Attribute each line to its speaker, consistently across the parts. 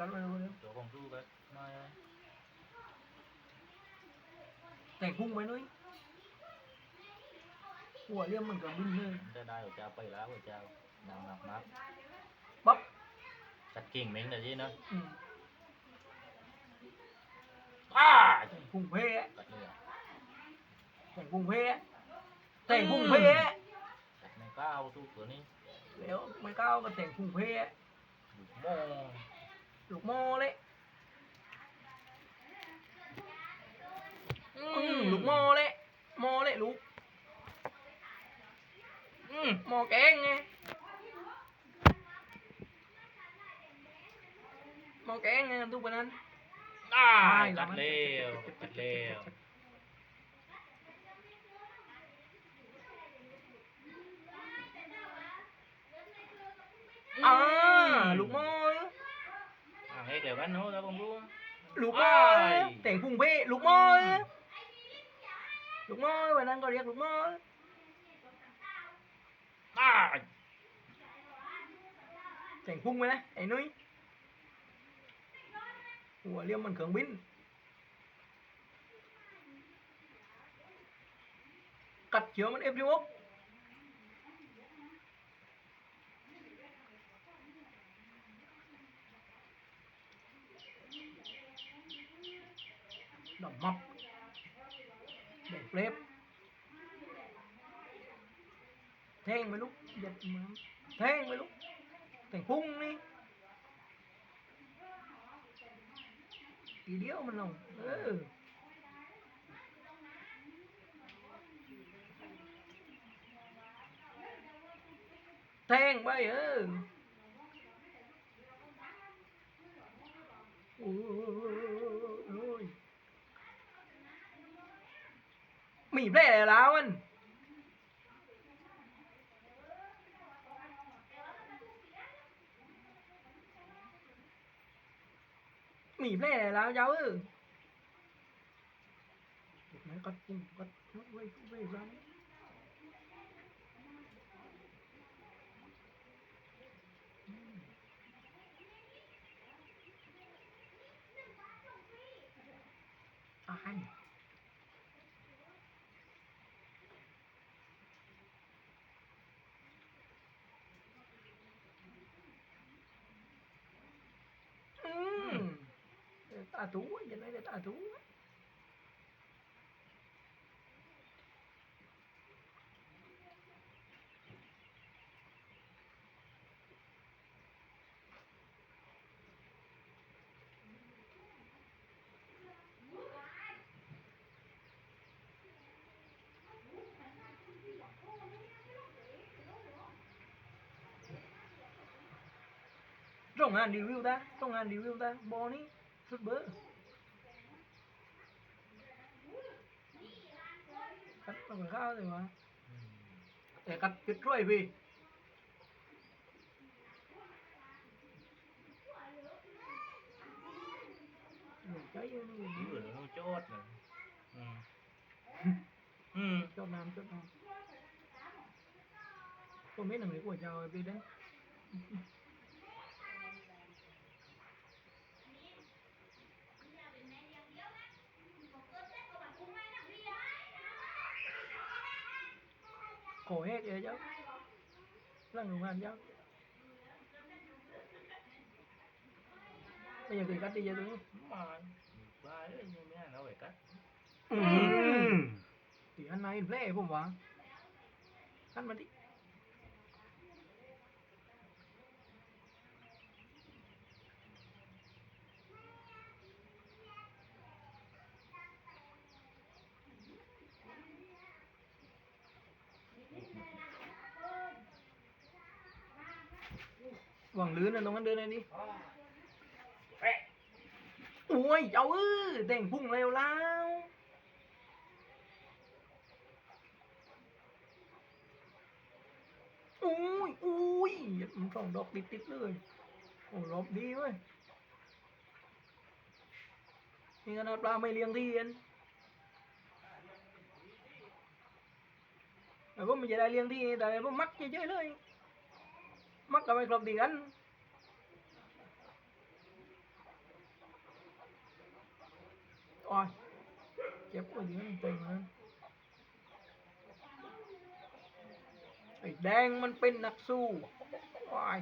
Speaker 1: กันไปเลย
Speaker 2: ตัวของสู้กันมา
Speaker 1: แต่งพุ่งไปนุ้ยหัวเรียมมันกับบินเลย
Speaker 2: จะได้หัวเจ้าไปแล้วหัวเจ้าหนักหนักมาก
Speaker 1: ปั๊บ
Speaker 2: จัดกิ่งเม้งเลยจีเนาะ
Speaker 1: อืม
Speaker 2: อ้า
Speaker 1: แต่งพุ่งเพ่
Speaker 2: ตัดเลยอะ
Speaker 1: แต่งพุ่งเพ่แต่งพุ่งเพ่
Speaker 2: ตัดในก้าวสู้ตัวนี้
Speaker 1: แล้วไม่ก้าวก็แต่งพุ่งเพ่
Speaker 2: ดูโม่
Speaker 1: ลูกโม่เลยอืมลูกโม่เลยโม่เลยลูกอืมโม่แกงไงโม่แกงไงทุกวันนั้น
Speaker 2: อ้า
Speaker 1: ได้
Speaker 2: ตัด
Speaker 1: แล้ว
Speaker 2: เร็วตัดเร็ว
Speaker 1: อ่าลูกโม่
Speaker 2: อ่าเฮ้ยเดี๋ยวกันเนาะแล้วผมรู้
Speaker 1: ลูกโม่แต่งพุ่งเพ่ลูกโม่ลูกโม่วันนั้นก็เรียกลูกโม่
Speaker 2: อ้า
Speaker 1: แต่งพุ่งไปนะไอ้นุ้ยหัวเรียมมันเครื่องบินกัดเขียวมันเอฟดีวกดอกมับเด็กเล็บแทงไปลู กหยัดมาแทงไปลูกแต่งพุ่ง นี่ทีเพล่ออแทงไปเออโอ้ยมีแล้วมันมีแผลแล้วเย้าเออไหมก็จิ้มก็ไว้ไว้ร้านอาหารอืม เดี๋ยวตาถูอย่าไหนเดี๋ ยวตาถูต้องงานรีวิวได้ต้องงานรีวิวได้บอนี่สุดเบอร์กัดต้องไปข้าวเลยวะแต่กัดจุดร้อยพี่ใจเย็น
Speaker 2: นี่เหลือน้องโจดเลยอืมอืม
Speaker 1: จดน้ำจดน้ำผมไม่หนังเลยกว่าจะเอาไปได้ cổ hết vậy cháu là người làm cháu bây giờ thì cắt đi cho tôi
Speaker 2: มาบ้าเลยยังไม่ให้เราไปกัด
Speaker 1: thì anh này lẽ không vắng ăn mà đi หวังลื้นนะตรงนั้นเดินเลยนี่โอ้ยเจ้าเอ้ยแต่งพุ่งเร็วแล้วอุ้ยอุ้ยมันสองดอกติดติดๆเลย โอ้รอบดีเว้ยนี่ขนาดปลาไม่เลี้ยงที่เอ็นแต่ผมไม่จะได้เลี้ยงที่แต่ผมมักเฉยๆเลย มักกับไม่ครบดีกันโอ้ยเจ็บกว่าเยอะจริงๆนะไอ้แดงมันเป็นนักสู้โอ้ย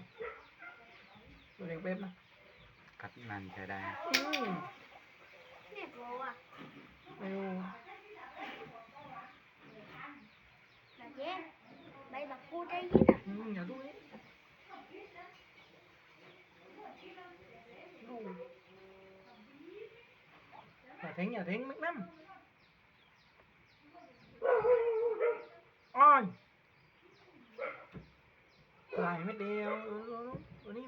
Speaker 1: ตัวแดงเป็นนะ
Speaker 3: กัดนานใช้ได้
Speaker 1: อืม
Speaker 4: เนี่ยโบอะ
Speaker 1: ไม่รู้
Speaker 4: นะเจ๊ใบบักกูได้ยินอะ
Speaker 1: อืมอย่าดูนี่ ดูอย่าทิ้งอย่าทิ้งแม็กนัมอ้อยไหลไม่เดียวเออตัวนี้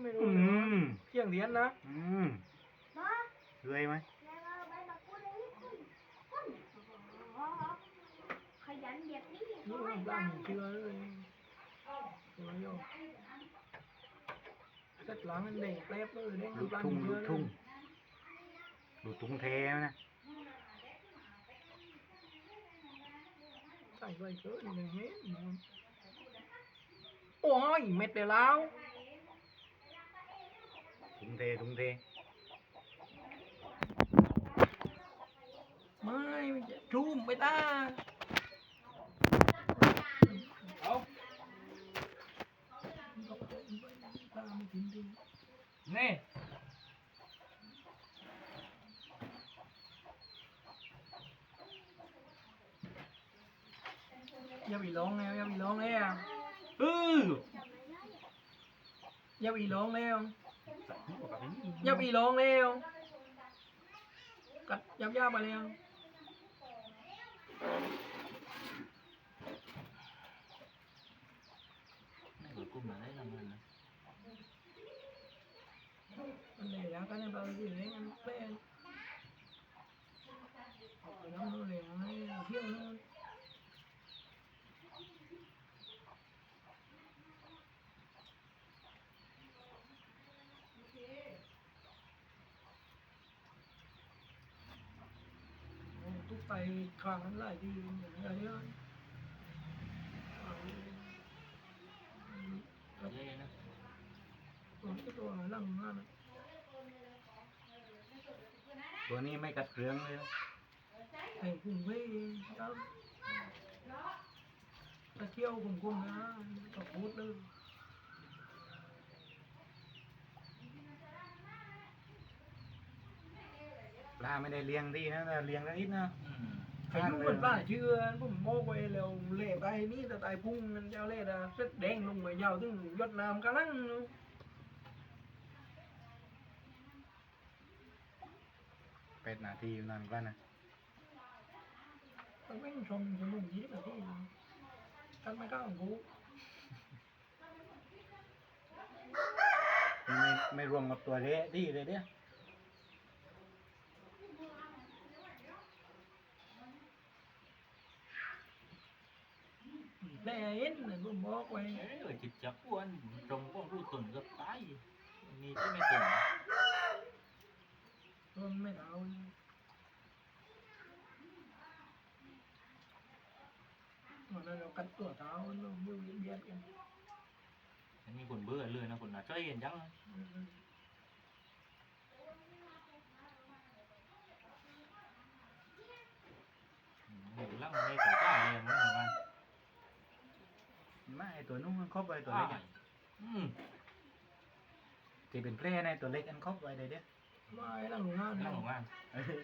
Speaker 1: ไม่รู้
Speaker 3: อื
Speaker 1: นะ
Speaker 3: ม
Speaker 1: เที่ยงเหรียญนะ
Speaker 3: อืม
Speaker 4: บ้า
Speaker 3: เลื่อยไหม
Speaker 4: แล้วเอ ย่า
Speaker 1: ไปร้องแล้ว
Speaker 2: สักนิดกว่ากับนี้
Speaker 1: อย่าไปร้องแล้วกัดยับยับมาแล้ว
Speaker 2: ไม่เปิดกุ้งมาได้ทำเงินนะ
Speaker 1: มันเหนื่อยแล้วก็เนี่ยเราอยู่ในงานแป้งออกไปน้ำนู่นเลยให้เที่ยวนู่นโอ้ทุ ข้างนั้นหลายทีอย่างเงี้ยเนี่ย
Speaker 2: เย้นะ
Speaker 1: ตัวนี้ตัวหลังมากนะ
Speaker 3: ตัวนี้ไม่กัดเครื่องเลยนะ
Speaker 1: แต่งกุ้งเว้ยครับตะเที่ยวกุ้งกุ้งนะกับพูดเลย
Speaker 3: ปลาไม่ได้เลี้ยงดีนะแต่เลี้ยงได้นิดนะ
Speaker 2: อืม
Speaker 1: ไอ้ยุ่งมันป้าเชื่อผมโม้ไปแล้วเละไปนี่แต่ตายพุ่งมันะ นะเส้นแดงลงไปยาวถึงยดน้ำกระลัง
Speaker 3: เป็ดนาทีอยู่นานกันนะ
Speaker 1: ต้องวิ่งชมชมลุงยิ้มนะที่กันไม่กล้าของกู
Speaker 3: นี่ไม่ไม่รวมกับตัวเละที่เลยเนี่ย
Speaker 1: แน่เอ็นเลยผมบอก ไว้
Speaker 2: เออจิตจับอ้วนตรงก็รู้ตุ่นก็ตายมีที่ไม่ตุ่น
Speaker 1: มันไม่เอาวันนั้นเรากัดตัวเท้าเราเบี้ยวเบียดกัน
Speaker 2: อันนี้คนเบื่อเลยนะคนน่ะช่วยเห็นจังอืมลังในขาจ้าเลยมั้งมัน
Speaker 3: ไม่ไอ้ ตัวนู้นมันครอบไว้ตัวเล็กอะ
Speaker 2: อืม
Speaker 3: ที่เป็นแพร่ในตัวเล็กอันครอบไว้เลยเนี่ย
Speaker 1: ไม่ร่างหลงงาน
Speaker 2: ลังของมัน
Speaker 3: เออ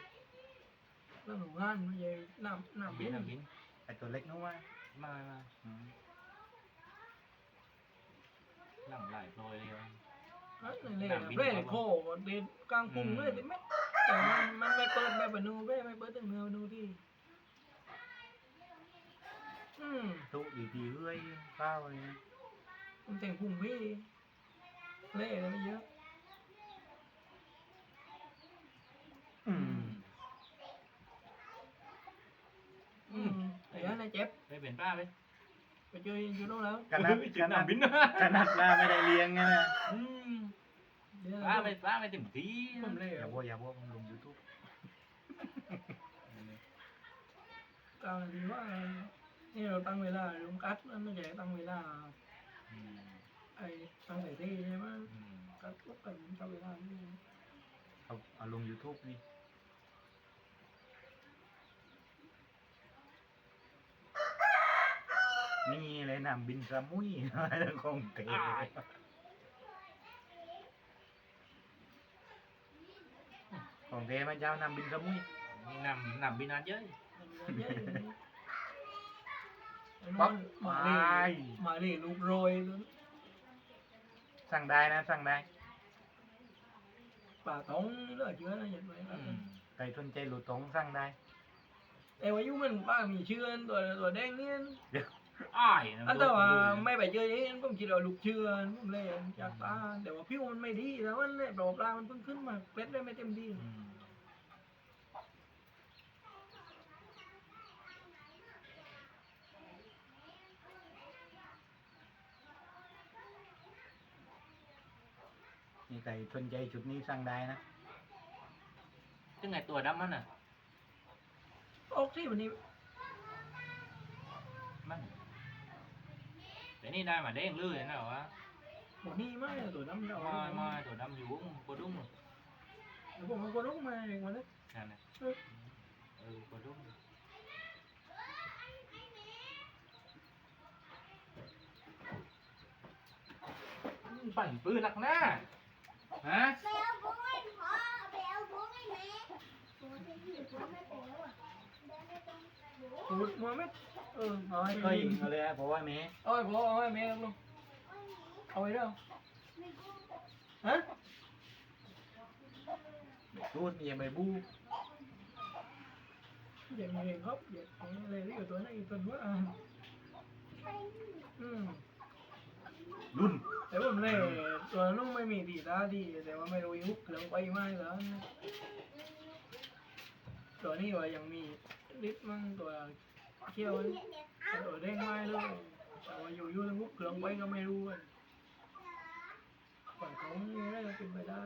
Speaker 1: ร่างหลงงานไม่ใช่น้ำน้ำ
Speaker 2: บิ
Speaker 1: บิ
Speaker 2: น
Speaker 1: น
Speaker 2: นะบิน
Speaker 3: ไอ้ตัวเล็กนู้นว่า
Speaker 2: มามา
Speaker 3: อืม
Speaker 2: ลังหลายโปรยเลยว่ะ
Speaker 1: นี่เลยเล่เลยโคเด็ดกลางปุ่งเลยเด็ดไหมแต่มันมันไม่เปิดแบบนูเว้ไม่เปิดถึงเนื้อนูที่ อืม
Speaker 3: ทุกอีทีเฮ้ยข้าวอะไรนะ
Speaker 1: มันแต่งปุ่งพี่เล่เลยไม่เยอะ
Speaker 3: อืม
Speaker 1: อืมแต่ยังไงเจ็บ
Speaker 2: ไปเป็นป้าไป
Speaker 1: ไปเจออยู่ตรงแล้ว
Speaker 3: ขนาด
Speaker 2: ไป
Speaker 3: ข
Speaker 2: ถึง
Speaker 3: นาด
Speaker 2: น้ำบินนะ
Speaker 3: ขนาดปลาไม่ได้เลี้ยงไงนะ
Speaker 2: อืม
Speaker 1: เดี๋ยว
Speaker 2: ป้าไปป้าไปเต็มที่
Speaker 1: ผมเล่
Speaker 3: อย่าบอกอย่าบอกมันลงยูทูบ
Speaker 1: กลางดีว่า นี่เราตั้งเวลาลุงกัดมันไม่ใช่ตั้งเวลา
Speaker 2: อืม
Speaker 1: ไอ้ตั้งแต่ที่ใช่ไหม
Speaker 2: อืม
Speaker 1: กัดก็เป็นตั้งเวลานี่
Speaker 3: เอาเอาลง YouTube นี่นี่อะไรนะบินสมุย อะไรของเต๋อของเต๋มันจะเอานำบินสมุย
Speaker 2: นี่นำนำบินานเยอะ มันเยอะ
Speaker 1: ปั๊บมาเลยมาเลยลูกโรย
Speaker 3: สั่งได้นะสั่งได้
Speaker 1: ป่าท้องเหลือเชื้อนะเห็นไหม
Speaker 2: อืม
Speaker 3: ใครสนใจหลุดตรงสั่งได้
Speaker 1: แต่ว่ายุมันป้ามีเชื้อตัวตัวแดงเนี่ย
Speaker 2: อ้ายะ
Speaker 1: อันแต่ว่าไม่ไปเจอเองผมคิดว่าลูกเชื้อผมเลยอยากตาแต่ว่าผิวมันไม่ดีแล้วมันเนี่ยปลาปลามันเพิ่งขึ้นมาเป็ดได้ไม่เต็มที่
Speaker 2: อืม
Speaker 3: นี่ใครสนใจชุดนี้สั่งได้นะ
Speaker 2: ซึ่งไงตัวดำมันน่ะ
Speaker 1: ออกที่วันนี้
Speaker 2: มันแต่นี่ได้มาเด้งเลื่อยนะวะ
Speaker 1: วันนี้ไม่ตัวน้ำเรา
Speaker 2: มามาตัวดำอยู่กระดุ้ง
Speaker 1: แล้วผมก็ต้องมาเองวันนี้
Speaker 2: นั่นน่ะเออกระดุ้งอืมปั่นปืนหนักหน้า ฮะ
Speaker 4: ไปเอาบุ้งให้พ่อไปเอาบุ้งให้แม่บุ้งที่อยู่บุ้งไม่เป็นแล้วอะเดินไม่เป็นบุ้ง
Speaker 1: ปูดมาไหมเออเอาให้
Speaker 3: ก็ยิงเอาเลยอะเพราะว่าแม่
Speaker 1: เอาให้พ่อเอาให้แม่ลงเอาไว้เด้อ
Speaker 4: ได้
Speaker 1: ฮะ
Speaker 3: รูดยังไม่บู้
Speaker 1: เด็กมาเองครับเด็กของอะไรที่อยู่ตัวนั้นอีกตัวว่าอ่า
Speaker 4: ใช่
Speaker 1: อืม
Speaker 3: รุ่น
Speaker 1: แต่ผมเลยตัวน้องไม่มีดีตาดี แต่ว่าไม่รู้ยุคเหลืองไปไหมแล้วตัวนี้ว่ายังมีลิตมั่งตัวเขี้ยวตัวเด้งไม้เลยแต่ว่าอยู่ยู่งยุคเหลืองไปก็ไม่รู้ฝั่งเขานี่ได้ก็เป็นไปได้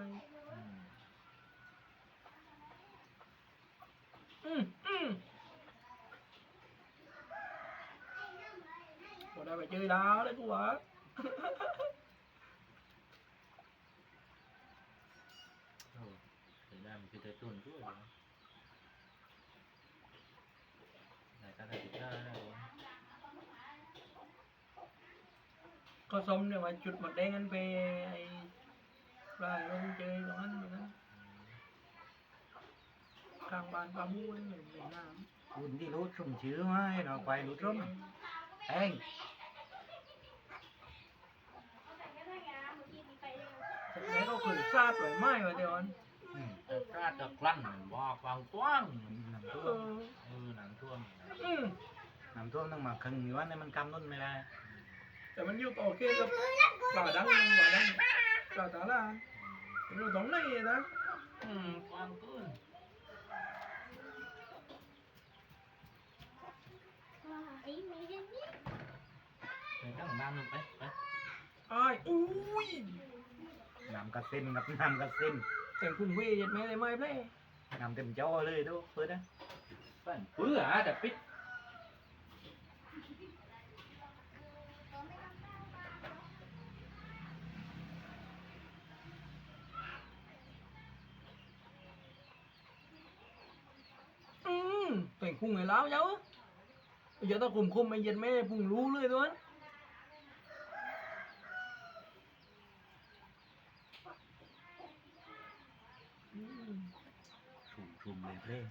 Speaker 1: อืมอืมพอได้ไปเจอดาวเลยกูวะ
Speaker 2: โอ้เสียดายมันคือแต่ตุ่นด้วยนะไหนก็ได้ติดได้นะวะ
Speaker 1: ก็สมเนี่ยว่าจุดหมดแดงกันไปไอ้ปลายลงเจอตรงนั้นอยู่นะกลางบ้านปลาบูนอยู่ในน้
Speaker 3: คุณที่รู้ชุ่มชื้อไหมเนาะไปรู้ำร่มแอง
Speaker 1: แล้วก็คือซาดไว้ไหม้มาเดี๋ยวนั้น
Speaker 3: อืม
Speaker 2: แต่กล้าจะกลั้นว่าความกว้างห
Speaker 3: น้ำ
Speaker 1: เอ
Speaker 3: ท่วม
Speaker 2: เออหนังท่วม
Speaker 1: อืม
Speaker 3: น้ำท่วมต้องมาครึ่งอยู่ว่าเนี่ยมันกำต้นไม่ได้
Speaker 1: แต่มันอยู่ต่อเกณฑ์กับปลาดังปลาดังปลาตาลามันอยู่ตรงไหนนะ
Speaker 2: อืมกว้างขึ้น
Speaker 4: ไอ้มีเรื่องนี้
Speaker 2: ไปตั้งน้ำลงไปไป
Speaker 1: ไอ้ายอุ้ย
Speaker 3: น้ำกระเซ็นกับน้ำกระเซ็น
Speaker 1: แต่งคุณเวยัดแม่เลยไหมเพ่
Speaker 3: น้ำเต็มจอเลยดูเปิดนะ
Speaker 2: ปั้นเปื้อฮะแต่ปิด
Speaker 1: อืมแต่งคุ้งไงแล้วเจ้า giờ tao cùng khum mày giật mẹ phùng lú เลย thôi Ừ,
Speaker 3: ชุ่มชุ่มๆเลยเพลง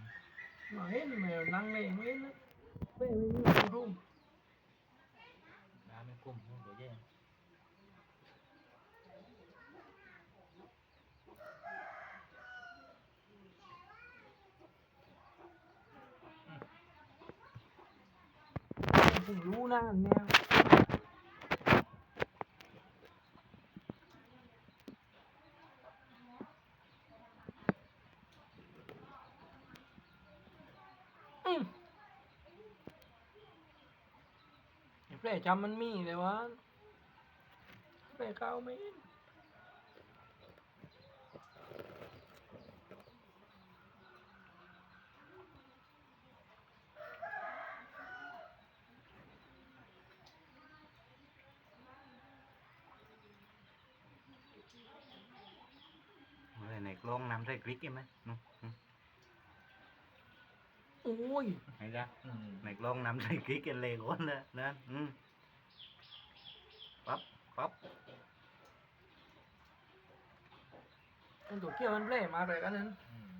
Speaker 1: mà hết mày năng lên hết á mẹ mày như không
Speaker 2: น้ำไม่กุ้มหัวแย่
Speaker 1: phùng lú na nè แผลจำมันมีเลยวะแผลข้าวไม่เห็น
Speaker 3: เลยในกล้องน้ำใส่กริกใช่ไหม
Speaker 1: นู้ ย
Speaker 3: ไหนจ๊ะ
Speaker 2: อืม
Speaker 3: ในกล้องน้ำใส่กริกกันเลยก้นเลยนะอืมปั๊บ
Speaker 1: มันตัวเกี้ยวมันเล่มาเลยกันนั้น
Speaker 2: อืม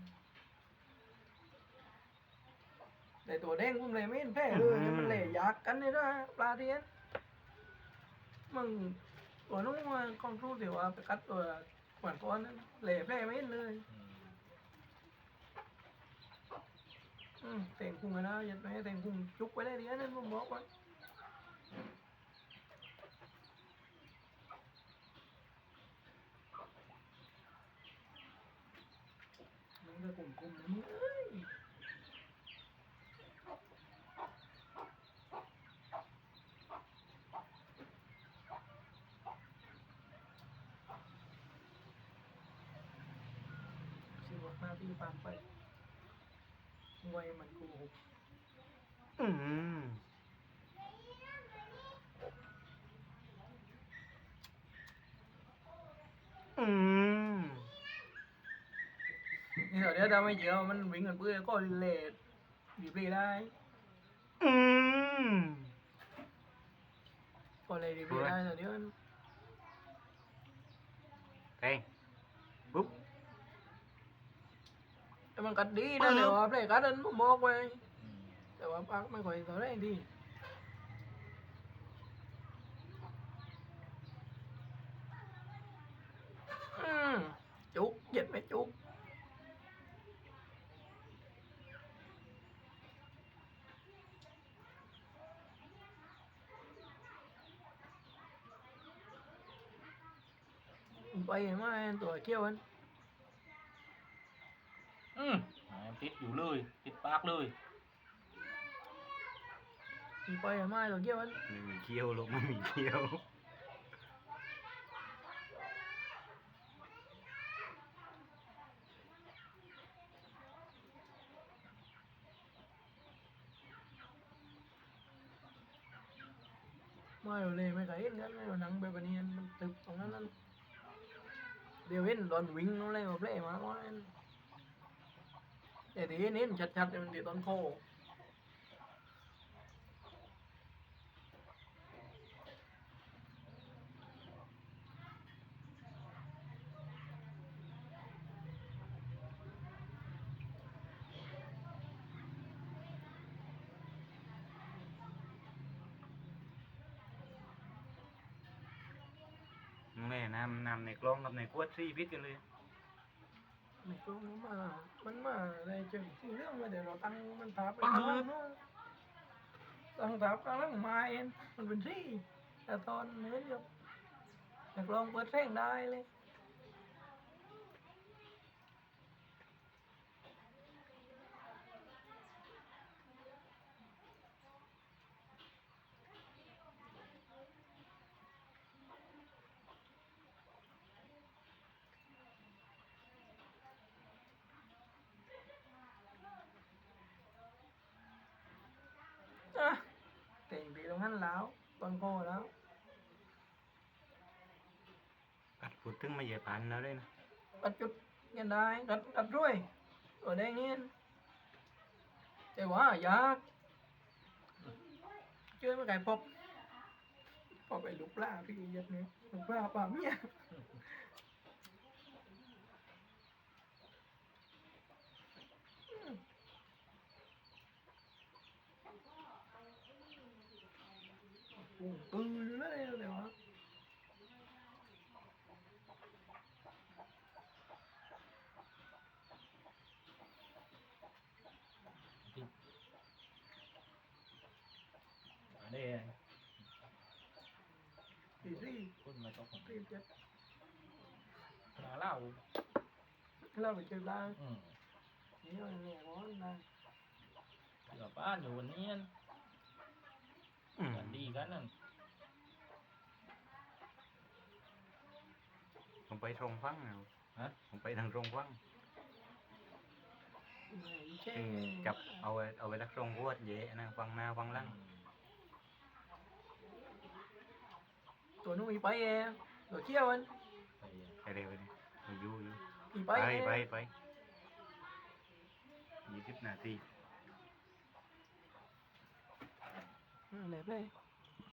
Speaker 1: แต่ตัวแดงผมเลยไม่เห็นแพ้เลยมันเล่ยากกันเลยนะปลาเทียนมึงตัวนู้นมันคองรู้สิว่าไปกัดตัวหวานก้อนนั้นเล่แพ้ไม่เห็นเลย
Speaker 2: อืม
Speaker 1: อืมเต่งพุงนนะยัดไปให้เต่งพุงจุกไปได้เดียวนั้นผมบอกว่ามันก็กลุ่มๆนะมึงเอ้ยสิบหกนาทีผ่านไป ไวมันกูหก
Speaker 3: อืมอืม
Speaker 1: นี่เดี๋ยวถ้าไม่เจอมันวิ่งกันเพื่อก็เลดบีบเลยได้
Speaker 3: อืม
Speaker 1: ก็เลยบีบเลยได้เดี๋ยวมัน
Speaker 3: แทงปุ๊บ
Speaker 1: แต่ มันกัดดีนะเดี๋ยวว่าเพลงกัดนั้นผมบอกไว้
Speaker 2: อืม
Speaker 1: แต่ว่าปักไม่ค่อยต่อแรงดีอืมจุกเหย็ดไหมจุกไปไหมาตัวเขี้ยวมัน
Speaker 2: อืมอ่าติดอยู่เลย ติดปากเลย
Speaker 1: ไปไหมาตัวเขี้ยวมัน
Speaker 3: ไม่มีเขี้ยวลูกไม่มีเขี้ยว
Speaker 1: มาเร็วเลยไม่เคยเห็นกันเลยหนังแบบนี้มันตึกตรงนั้นนั่นเดี๋ยวเห็นตอนวิ่งนั่นเลยมาเพลย์มาว่า แต่ที่เห็นเห็นชัดๆมันที่ตอนโค
Speaker 3: แม่น้ำน้ำในกล้องกับในขวดซี่พิษกันเลย
Speaker 1: มันก็มันมามันมาอะไรเจอที่เรื่องมาเดี๋ยวเราตั้งมันทับไปข้างเนาะตั้งทับข้างล่างมาเองมันเป็นที่แต่ตอนเนื้อเดียวอยากลองเปิดแท่งได้เลย อะเต่งดีตรงนั้นแล้วตอนโคแล้ว
Speaker 3: กัดพูดถึงมาเหยียบปันแล้วด้วยนะ
Speaker 1: กัดจุดเงินได้กัดกัดด้วยตัวแดงเงี้ยแต่ว่าอยากเจอไม่ไก่พบพอไปลูกปลาพี่ยัดเนี่ยลูกปลาป่าเมีย ปุ้งปืนอยู่เลยเดี๋ยววะ
Speaker 2: อันนี้
Speaker 1: สี่สี่
Speaker 2: คนมาต้อง
Speaker 1: สี่เจ็ด
Speaker 2: หา เหล้า
Speaker 1: เราไปเจอบ้าง
Speaker 2: อืม
Speaker 1: นี่มันเนี่ยร้อนนะ
Speaker 2: เดี๋ยวป้านอยู่วันนี้
Speaker 3: อืม
Speaker 2: กันดีกันนั่น
Speaker 3: ผมไปตรงฟังเอา
Speaker 2: ฮะ
Speaker 3: ผมไปทางตรงฟัง
Speaker 1: เนี่ยอีเช่
Speaker 3: ซึ่งจับเอาไว้เอาไว้รักตรงขวดเยอะนะฟังหน้าฟังหลัง
Speaker 1: ตัวนู้นมีไปเองตัวเขี้ยวมัน
Speaker 2: ไป
Speaker 3: ไปเร็วเลยอยู่อยู่
Speaker 1: มีไป
Speaker 3: ไป
Speaker 1: เอง
Speaker 3: ไปไปยี่สิบนาที
Speaker 1: อืมไหนไป